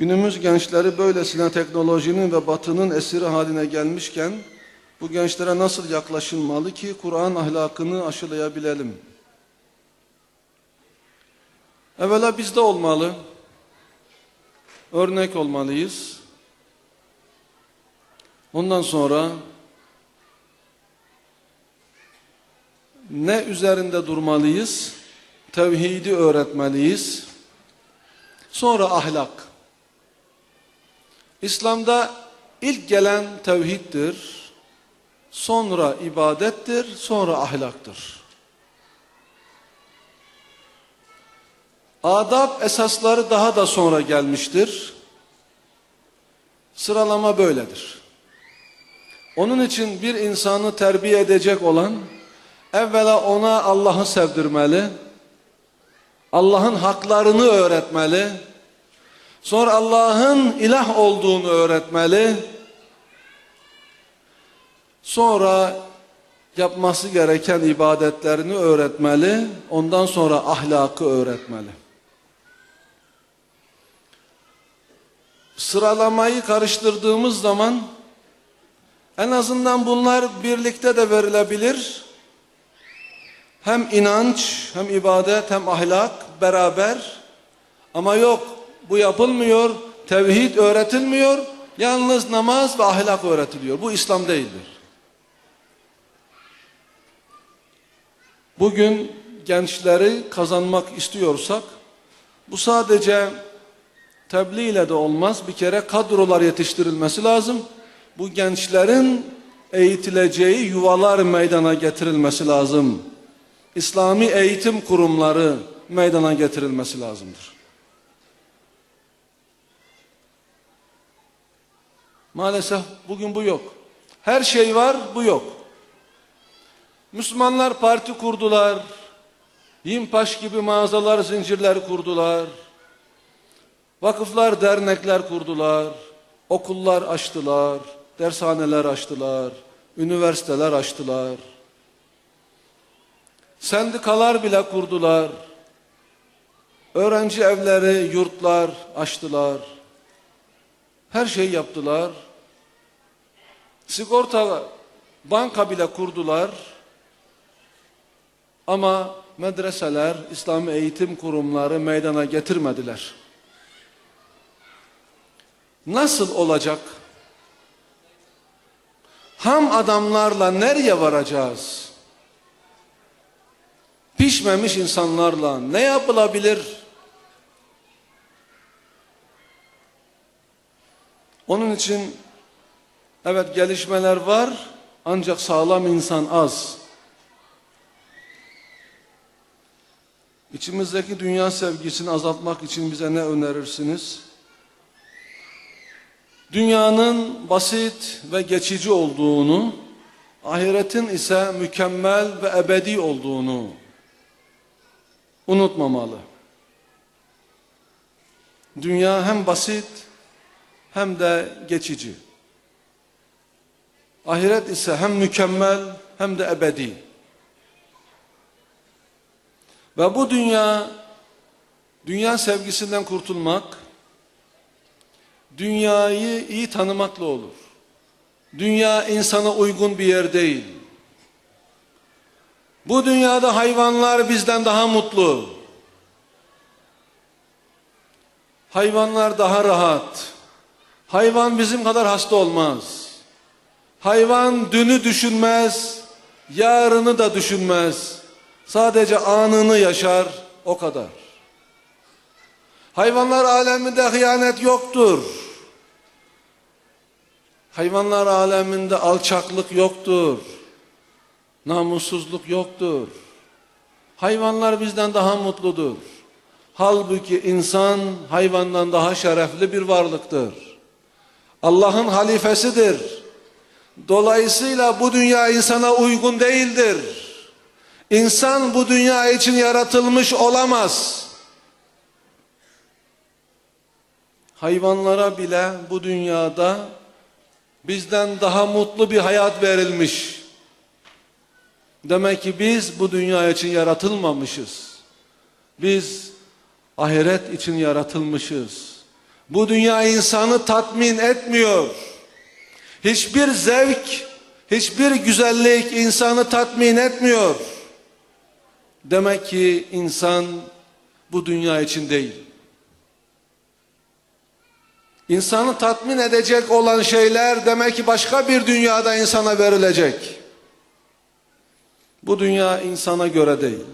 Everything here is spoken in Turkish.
Günümüz gençleri böylesine teknolojinin ve batının esiri haline gelmişken bu gençlere nasıl yaklaşılmalı ki Kur'an ahlakını aşılayabilelim? Evvela bizde olmalı. Örnek olmalıyız. Ondan sonra ne üzerinde durmalıyız? Tevhidi öğretmeliyiz. Sonra ahlak. İslam'da ilk gelen tevhiddir. Sonra ibadettir, sonra ahlaktır. Adab esasları daha da sonra gelmiştir. Sıralama böyledir. Onun için bir insanı terbiye edecek olan evvela ona Allah'ı sevdirmeli, Allah'ın haklarını öğretmeli, sonra Allah'ın ilah olduğunu öğretmeli, sonra yapması gereken ibadetlerini öğretmeli, ondan sonra ahlakı öğretmeli. Sıralamayı karıştırdığımız zaman en azından bunlar birlikte de verilebilir. Hem inanç, hem ibadet, hem ahlak beraber. Ama yok bu yapılmıyor, tevhid öğretilmiyor, yalnız namaz ve ahlak öğretiliyor. Bu İslam değildir. Bugün gençleri kazanmak istiyorsak bu sadece tebliğ ile de olmaz. Bir kere kadrolar yetiştirilmesi lazım. Bu gençlerin eğitileceği yuvalar meydana getirilmesi lazım. İslami eğitim kurumları meydana getirilmesi lazımdır. Maalesef bugün bu yok. Her şey var, bu yok. Müslümanlar parti kurdular. Yimpaş gibi mağazalar, zincirler kurdular. Vakıflar, dernekler kurdular. Okullar açtılar. Dershaneler açtılar. Üniversiteler açtılar. Sendikalar bile kurdular. Öğrenci evleri, yurtlar açtılar. Her şey yaptılar. Sigorta banka bile kurdular. Ama medreseler, İslami eğitim kurumları meydana getirmediler. Nasıl olacak? Ham adamlarla nereye varacağız? Pişmemiş insanlarla ne yapılabilir? İçin evet gelişmeler var ancak sağlam insan az. İçimizdeki dünya sevgisini azaltmak için bize ne önerirsiniz? Dünyanın basit ve geçici olduğunu, ahiretin ise mükemmel ve ebedi olduğunu unutmamalı. Dünya hem basit hem de geçici. Ahiret ise hem mükemmel hem de ebedi. Ve bu dünya, dünya sevgisinden kurtulmak, dünyayı iyi tanımakla olur. Dünya insana uygun bir yer değil. Bu dünyada hayvanlar bizden daha mutlu. Hayvanlar daha rahat. Hayvan bizim kadar hasta olmaz. Hayvan dünü düşünmez, yarını da düşünmez. Sadece anını yaşar, o kadar. Hayvanlar aleminde hıyanet yoktur. Hayvanlar aleminde alçaklık yoktur. Namussuzluk yoktur. Hayvanlar bizden daha mutludur. Halbuki insan hayvandan daha şerefli bir varlıktır. Allah'ın halifesidir. Dolayısıyla bu dünya insana uygun değildir. İnsan bu dünya için yaratılmış olamaz. Hayvanlara bile bu dünyada bizden daha mutlu bir hayat verilmiş. Demek ki biz bu dünya için yaratılmamışız. Biz ahiret için yaratılmışız. Bu dünya insanı tatmin etmiyor. Hiçbir zevk, hiçbir güzellik insanı tatmin etmiyor. Demek ki insan bu dünya için değil. İnsanı tatmin edecek olan şeyler demek ki başka bir dünyada insana verilecek. Bu dünya insana göre değil.